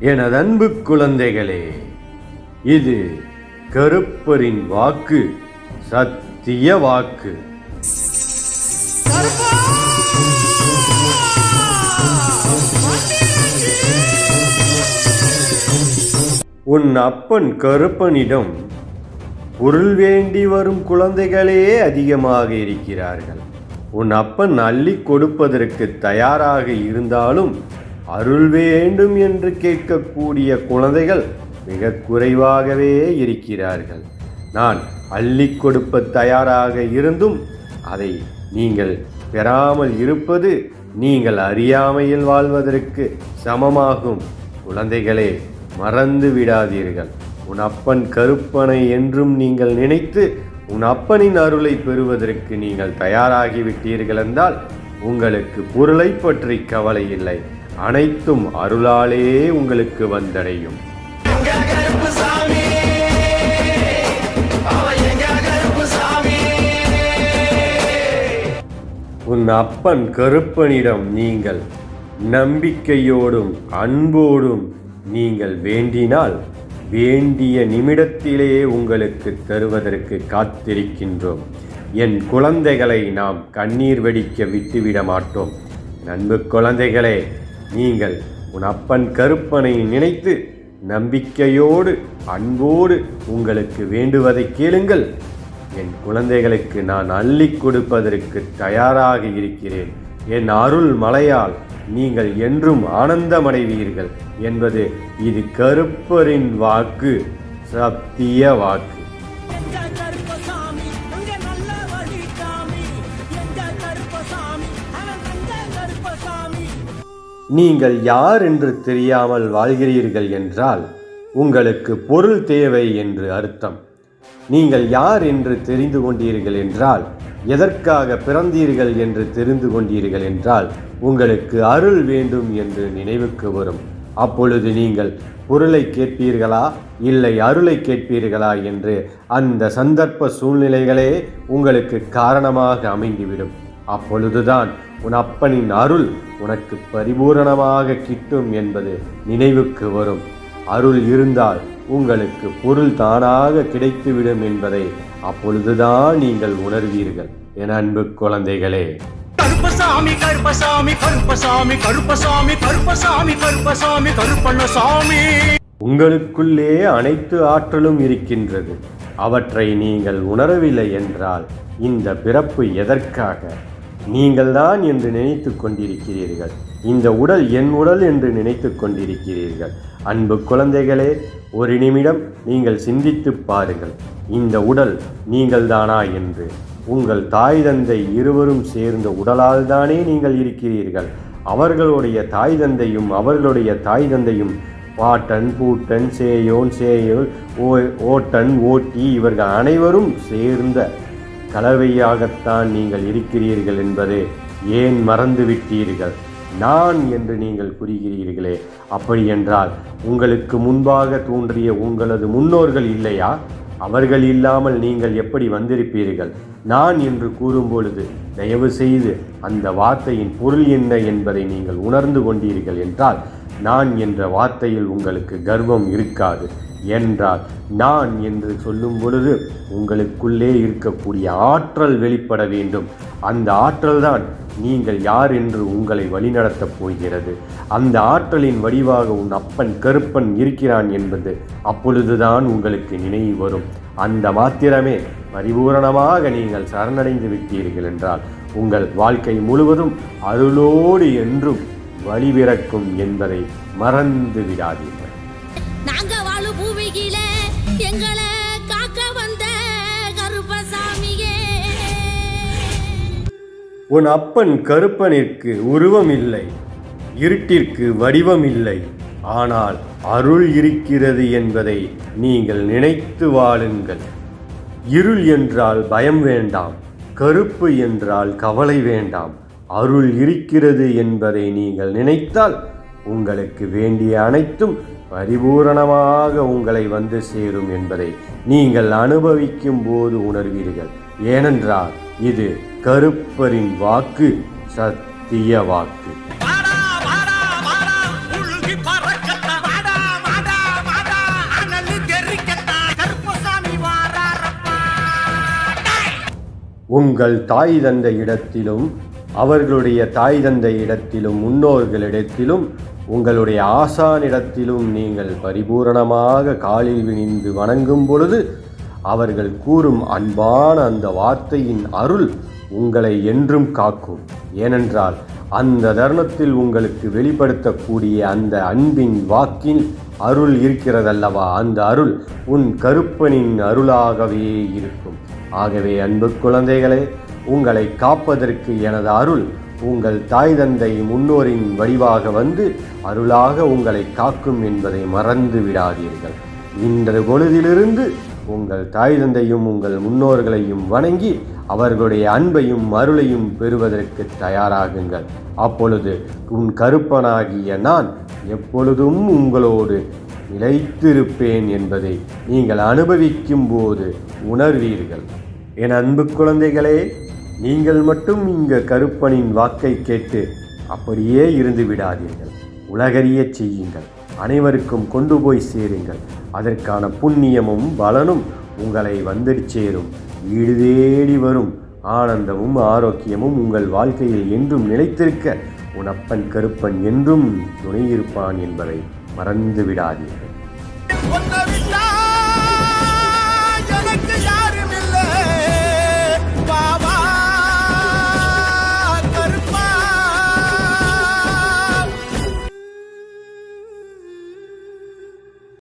எனது அன்பு குழந்தைகளே இது கருப்பரின் வாக்கு சத்திய வாக்கு. உன் அப்பன் கருப்பனிடம் பொருள் வேண்டி வரும் குழந்தைகளே அதிகமாக இருக்கிறார்கள். உன் அப்பன் அள்ளி கொடுப்பதற்கு தயாராக இருந்தாலும் அருள் வேண்டும் என்று கேட்கக்கூடிய குழந்தைகள் மிக குறைவாகவே இருக்கிறார்கள். நான் அள்ளி கொடுப்ப தயாராக இருந்தும் அதை நீங்கள் பெறாமல் இருப்பது நீங்கள் அறியாமையில் வாழ்வதற்கு சமமாகும். குழந்தைகளே மறந்து விடாதீர்கள். உன் அப்பன் கருப்பனை என்றும் நீங்கள் நினைத்து உன் அப்பனின் அருளை பெறுவதற்கு நீங்கள் தயாராகிவிட்டீர்கள் என்றால் உங்களுக்கு பொருளை பற்றி கவலை இல்லை. அனைத்தும் அருளாலே உங்களுக்கு வந்தடையும். உன் அப்பன் கருப்பனிடம் நீங்கள் நம்பிக்கையோடும் அன்போடும் நீங்கள் வேண்டினால் வேண்டிய நிமிடத்திலே உங்களுக்கு தருவதற்கு காத்திருக்கின்றோம். என் குழந்தைகளை நாம் கண்ணீர் வெடிக்க விட்டுவிட மாட்டோம் நண்பு குழந்தைகளே நீங்கள் உன் அப்பன் கருப்பனை நினைத்து நம்பிக்கையோடு அன்போடு உங்களுக்கு வேண்டுவதை கேளுங்கள். என் குழந்தைகளுக்கு நான் அள்ளி கொடுப்பதற்கு தயாராக இருக்கிறேன். என் அருள் மலையால் நீங்கள் என்றும் ஆனந்தமடைவீர்கள் என்பது இது கருப்பரின் வாக்கு சத்திய வாக்கு. நீங்கள் யார் என்று தெரியாமல் வாழ்கிறீர்கள் என்றால் உங்களுக்கு பொருள் தேவை என்று அர்த்தம். நீங்கள் யார் என்று தெரிந்து கொண்டீர்கள் என்றால் எதற்காக பிறந்தீர்கள் என்று தெரிந்து கொண்டீர்கள் என்றால் உங்களுக்கு அருள் வேண்டும் என்று நினைவுக்கு வரும். அப்பொழுது நீங்கள் பொருளை கேட்பீர்களா இல்லை அருளை கேட்பீர்களா என்று அந்த சந்தர்ப்ப சூழ்நிலைகளே உங்களுக்கு காரணமாக அமைந்துவிடும். அப்பொழுதுதான் உன் அப்பனின் அருள் உனக்கு பரிபூரணமாக கிட்டும் என்பது நினைவுக்கு வரும். அருள் இருந்தால் உங்களுக்கு பொருள் தானாக கிடைத்துவிடும் என்பதை அப்பொழுதுதான் நீங்கள் உணர்வீர்கள். என் அன்பு குழந்தைகளே. கருப்பசாமி கருப்பசாமி கருப்பசாமி கருப்பசாமி கருப்பசாமி கருப்பசாமி கருப்பண்ணசாமி. உங்களுக்குள்ளே அனைத்து ஆற்றலும் இருக்கின்றது. அவற்றை நீங்கள் உணரவில்லை என்றால் இந்த பிறப்பு எதற்காக? நீங்கள்தான் என்று நினைத்து கொண்டிருக்கிறீர்கள். இந்த உடல் என் உடல் என்று நினைத்து கொண்டிருக்கிறீர்கள். அன்பு குழந்தைகளே ஒரு நிமிடம் நீங்கள் சிந்தித்து பாருங்கள். இந்த உடல் நீங்கள்தானா என்று. உங்கள் தாய் தந்தை இருவரும் சேர்ந்த உடலால் தானே நீங்கள் இருக்கிறீர்கள். அவர்களுடைய தாய் தந்தையும் அவர்களுடைய தாய் தந்தையும் பாட்டன் பூட்டன் சேயோன் சேயோன் ஓ ஓட்டன் ஓட்டி இவர்கள் அனைவரும் சேர்ந்த கலவையாகத்தான் நீங்கள் இருக்கிறீர்கள் என்பது ஏன் மறந்துவிட்டீர்கள்? நான் என்று நீங்கள் கூறுகிறீர்களே அப்படியென்றால் உங்களுக்கு முன்பாக தோன்றிய உங்களது முன்னோர்கள் இல்லையா? அவர்கள் இல்லாமல் நீங்கள் எப்படி வந்திருப்பீர்கள்? நான் என்று கூறும்பொழுது தயவு செய்து அந்த வார்த்தையின் பொருள் என்ன என்பதை நீங்கள் உணர்ந்து கொண்டீர்கள் என்றால் நான் என்ற வார்த்தையில் உங்களுக்கு கர்வம் இருக்காது. என்றால் நான் என்று சொல்லும் பொழுது உங்களுக்குள்ளே இருக்கக்கூடிய ஆற்றல் வெளிப்பட வேண்டும். அந்த ஆற்றல்தான் நீங்கள் யார் என்று உங்களை வழிநடத்தப் போகிறது. அந்த ஆற்றலின் வடிவாக உன் அப்பன் கருப்பன் இருக்கிறான் என்பது அப்பொழுதுதான் உங்களுக்கு நினைவு வரும். அந்த மாத்திரமே பரிபூரணமாக நீங்கள் சரணடைந்து விட்டீர்கள் என்றால் உங்கள் வாழ்க்கை முழுவதும் அருளோடு என்றும் வழிபிறக்கும் என்பதை மறந்து விடாதீர்கள் எங்களை காக்க வந்த கருப்பசாமியே. உன் அப்பன் கருப்பனிற்கு உருவம் இல்லை இருட்டிற்கு வடிவம் இல்லை ஆனால் அருள் இருக்கிறது என்பதை நீங்கள் நினைத்து வாழுங்கள். இருள் என்றால் பயம் வேண்டாம் கருப்பு என்றால் கவலை வேண்டாம் அருள் இருக்கிறது என்பதை நீங்கள் நினைத்தால் உங்களுக்கு வேண்டிய அனைத்தும் பரிபூரணமாக உங்களை வந்து சேரும் என்பதை நீங்கள் அனுபவிக்கும் போது உணர்வீர்கள். ஏனென்றால் இது கருப்பரின் வாக்கு சத்திய வாக்கு. உங்கள் தாய் தந்தை இடத்திலும் அவர்களுடைய தாய் தந்தை இடத்திலும் முன்னோர்களிடத்திலும் உங்களுடைய ஆசானிடத்திலும் நீங்கள் பரிபூரணமாக காலில் விணிந்து வணங்கும் பொழுது அவர்கள் கூறும் அன்பான அந்த வார்த்தையின் அருள் உங்களை என்றும் காக்கும். ஏனென்றால் அந்த தருணத்தில் உங்களுக்கு வெளிப்படுத்தக்கூடிய அந்த அன்பின் வாக்கில் அருள் இருக்கிறதல்லவா? அந்த அருள் உன் கருப்பனின் அருளாகவே இருக்கும். ஆகவே அன்பு குழந்தைகளே உங்களை காப்பதற்கு எனது அருள் உங்கள் தாய் தந்தை முன்னோரின் வடிவாக வந்து அருளாக உங்களை காக்கும் என்பதை மறந்து விடாதீர்கள். இன்று பொழுதிலிருந்து உங்கள் தாய் தந்தையும் உங்கள் முன்னோர்களையும் வணங்கி அவர்களுடைய அன்பையும் அருளையும் பெறுவதற்கு தயாராகுங்கள். அப்பொழுது உன் கருப்பனாகிய நான் எப்பொழுதும் உங்களோடு நிலைத்திருப்பேன் என்பதை நீங்கள் அனுபவிக்கும் போது உணர்வீர்கள். என் அன்பு குழந்தைகளே நீங்கள் மட்டும் இங்க கருப்பனின் வாக்கை கேட்டு அப்படியே இருந்து விடாதீர்கள். உலகறிய செய்யுங்கள். அனைவருக்கும் கொண்டு போய் சேருங்கள். அதற்கான புண்ணியமும் பலனும் உங்களை வந்துடு சேரும் வீடு தேடி வரும். ஆனந்தமும் ஆரோக்கியமும் உங்கள் வாழ்க்கையில் என்றும் நிலைத்திருக்க உனப்பன் கருப்பன் என்றும் துணையிருப்பான் என்பதை மறந்து விடாதீர்கள்.